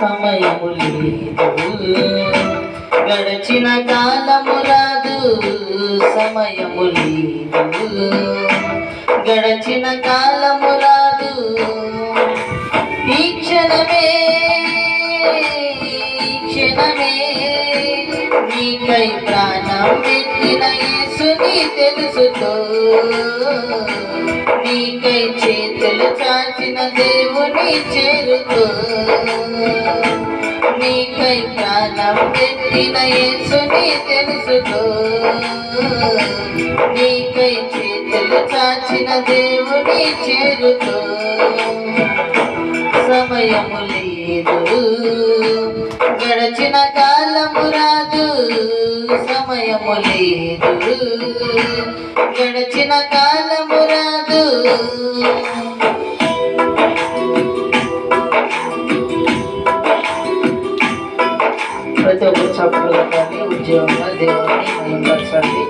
సమయము లేదు. గడిచిన కాలము రాదు సమయము లేదు. గడిచిన కాలము రాదు ఈ క్షణమే క్షణమే నీకై ప్రాణం పెట్టిన నీకే తెలుసుకో నీకై చేతులు చాచిన దేవుని చేరుకో నీకై ప్రాణం పెట్టిన యేసుని తెలుసుకో నీకై చేతులు చాచిన దేవుని చేరుకో సమయము లేదు. గడచిన కాలము రాదు. సమయము లేదు గడచిన కాలము రాదు. ప్రతి ఒక్కరు చప్పుడు కానీ ఉద్యోగంగా దేవుని మయంపరచండి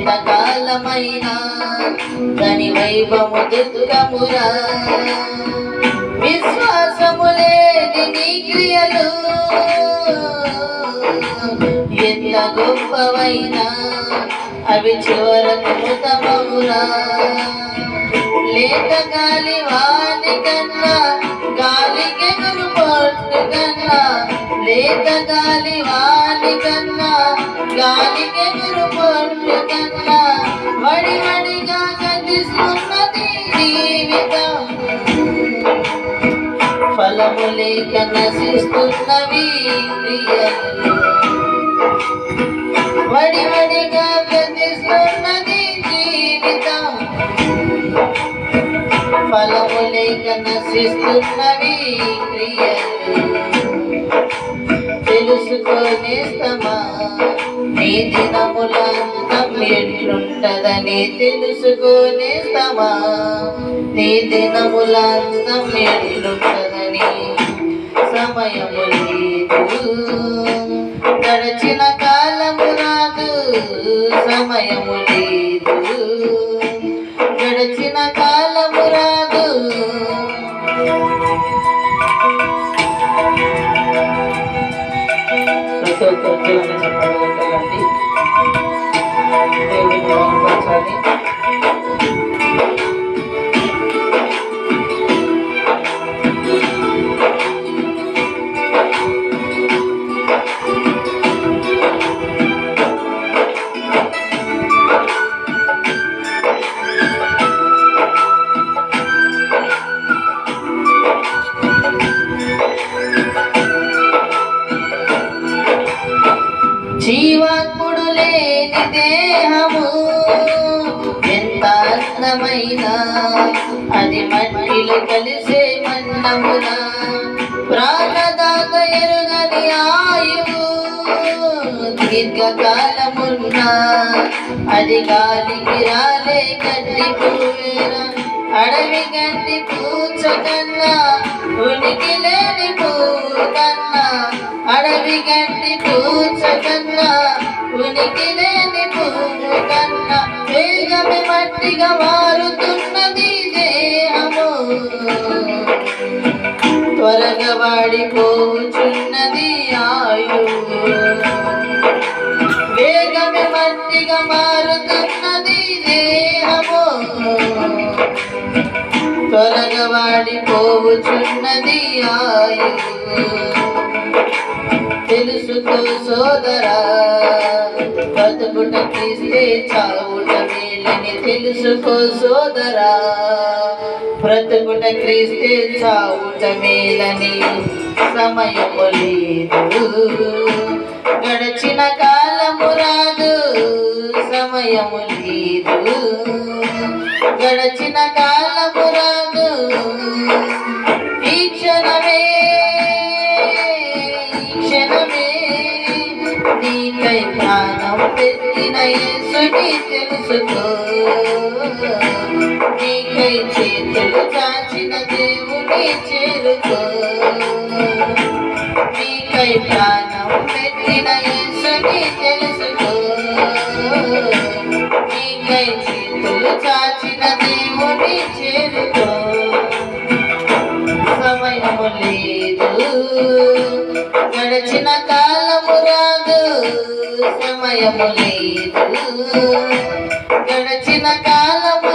ఎంత కాలమైనా దాని వైభవము దుఃఖమురా విశ్వాసము లేని నీ క్రియలు ఎంత గొప్పవైనా అవి చివరకు మృతమవురా లేక గాలి వాని కన్నా గాలికి పట్టు కన్నా లేక గాలి వాలి కన్నా గాలికి పొన్ను కన్నా వడి వడిగా గతిస్తున్నది జీవితం. ఫలము లేక నశిస్తున్నవి వడి వడిగా గతిస్తున్నది జీవితం. ఫలము లేక నశిస్తున్నవి క్రియలు తెలుసుకోనేస్తమా నీ దినములంతం ఎట్లుంటదని తెలుసుకోనేస్తమా నీ దినములంతం ఎట్లుంటదని సమయము లేదు. గడచిన కాలము రాదు సమయము లేదు. గడచిన ప్రతి ఒక్కరు దేవుని చెప్పగలుగుతారండి దేవుని దేహము ఎంత అందమైనా అది మట్టిలో కలిసే మన్నమున ప్రాణదాత ఎరుగని ఆయువు దీర్ఘకాలమున్నా. అది గాలికి రాలే గడ్డి పూవేరా అడవి గడ్డి పూచ కన్నా ఉనికి లేని పువ్వు కన్నా అడవి గడ్డి పూచ కన్నా ఉనికి లేని పూ వేగమే మట్టిగా మారుతున్నది దేహము త్వరగా వాడిపోచున్నది ఆయు. వేగమే మట్టిగా మారుతున్నది దేహము త్వరగా వాడిపోవుచున్నది ఆయు. తెలుసుకో సోదరా? బతుకుట తీస్తే చావుట మేలని తెలుసుకో సోదరా. బ్రతుకుట క్రీస్తే చావుట మేలని సమయము లేదు. గడచిన కాలము రాదు సమయము లేదు. గడచిన కాలము రాదు ఈ క్షణమే నీకై ప్రాణం పెట్టిన యేసుని తెలుసుకో నీకై చేతులు చాచిన దేవుని చేరుకో నీకై ప్రాణం పెట్టిన యేసుని తెలుసుకో నీకై చేతులు చాచిన దేవుని చేరుకో సమయము లేదు గడిచిన కాలము రాదు సమయము లేదు. గడిచిన కాలము